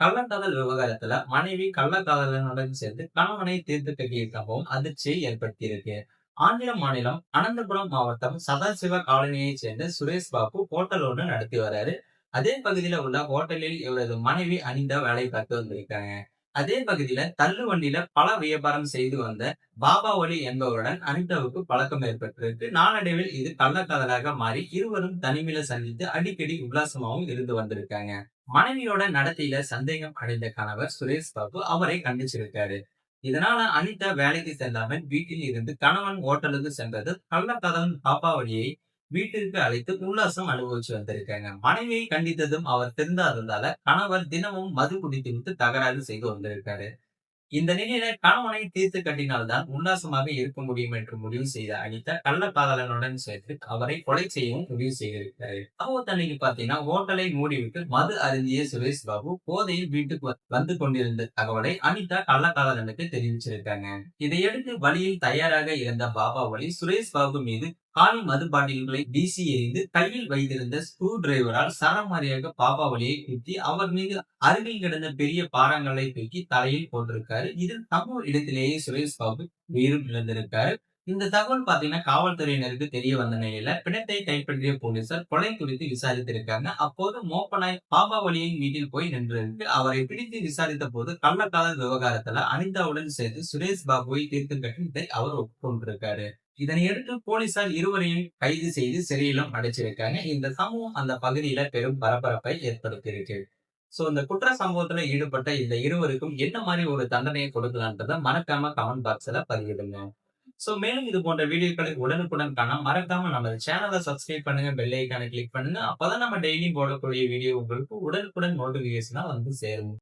கள்ளக்காதல் விவகாரத்துல மனைவி கள்ளக்காதலனுடன் சேர்ந்து கணவனை தீர்த்து கட்டிய சம்பவம் அதிர்ச்சியை ஏற்படுத்தியிருக்கு. ஆந்திர மாநிலம் அனந்தபுரம் மாவட்டம் சதாசிவ காலனியைச் சேர்ந்த சுரேஷ் பாபு ஹோட்டல் ஒன்று நடத்தி வர்றாரு அதே பகுதியில உள்ள ஹோட்டலில் இவரது மனைவி அனிதா வேலை பார்த்து வந்திருக்காங்க. அதே பகுதியில தள்ளுவண்டியில பல வியாபாரம் செய்து வந்த பாபா ஒலி என்பவருடன் அனிதாவுக்கு பழக்கம் ஏற்பட்டிருக்கு. நாளடைவில் இது கள்ளக்காதலாக மாறி இருவரும் தனிமையில சந்தித்து அடிக்கடி உல்லாசமாகவும் இருந்து வந்திருக்காங்க. மனைவியோட நடத்தையில சந்தேகம் அடைந்த கணவர் சுரேஷ் பாபு அவரை கண்டிச்சிருக்காரு. இதனால அனிதா வேலைக்கு செல்லாமல் வீட்டில் இருந்து கணவன் ஓட்டலுக்கு சென்றது கள்ளக்காதலன் வழியை வீட்டிற்கு அழைத்து உல்லாசம் அனுபவிச்சு வந்திருக்காங்க. மனைவியை கண்டித்ததும் அவர் திருந்தாததால கணவர் தினமும் மது குடித்து விட்டு தகராறு செய்து வந்திருக்காரு. இந்த நிலையில கணவனை தீர்த்து கட்டினால்தான் உல்லாசமாக இருக்க முடியும் என்று முடிவு செய்த அனிதா கள்ளக்காதலனுடன் சேர்த்து அவரை கொலை செய்யவும் முடிவு செய்திருக்காரு அப்போ அன்னைக்கு பாத்தீங்கன்னா ஹோட்டலை மூடிவிட்டு மது அருந்திய சுரேஷ் பாபு போதையில் வீட்டுக்கு வந்து கொண்டிருந்த தகவலை அனிதா கள்ளக்காதலனுக்கு தெரிவிச்சிருக்காங்க. இதையடுத்து வழியில் தயாராக இருந்த பாபா ஒலி சுரேஷ் பாபு மீது காலி மது பாட்டில்களை வீசி எறிந்து கையில் வைத்திருந்த ஸ்க்ரூ டிரைவரால் சரமாரியாக பாபா வழியை குத்தி அவர் மீது அருகில் கிடந்த பெரிய பாறாங்களை தூக்கி தலையில் போட்டிருக்காரு. இதில் சம்பவ இடத்திலேயே சுரேஷ் பாபு உயிரும் இழந்திருக்காரு. இந்த தகவல் பாத்தீங்கன்னா காவல்துறையினருக்கு தெரிய வந்த நிலையில பிணத்தை கைப்பற்றிய போலீசார் கொலை குறித்து விசாரித்திருக்காங்க. அப்போது மோப்பனாய் பாபாவலியின் வீட்டில் போய் நின்றிருக்கு அவரை பிடித்து விசாரித்த போது கள்ளக்காதல் விவகாரத்துல அனிதாவுடன் சேர்த்து சுரேஷ் பாபுவை தீர்த்து கட்டணத்தை அவர் ஒப்புக்கொண்டிருக்காரு. இதனையடுத்து போலீசார் இருவரையும் கைது செய்து சிறையிலும் அடைச்சிருக்காங்க. இந்த சம்பவம் அந்த பகுதியில பெரும் பரபரப்பை ஏற்படுத்தியிருக்கு. சோ இந்த குற்ற சம்பவத்துல ஈடுபட்ட இந்த இருவருக்கும் என்ன மாதிரி ஒரு தண்டனையை கொடுக்கலான்றத மறக்காம கமெண்ட் பாக்ஸ்ல பதிவிடுங்க. சோ மேலும் இது போன்ற வீடியோக்களை உடனுக்குடன் காண மறக்காம நம்ம சேனலை சப்ஸ்கிரைப் பண்ணுங்க பெல் ஐக்கானை கிளிக் பண்ணுங்க. அப்பதான் நம்ம டெய்லி போடக்கூடிய வீடியோ உங்களுக்கு உடனுக்குடன் நோட்டிபிகேஷனா வந்து சேரும்.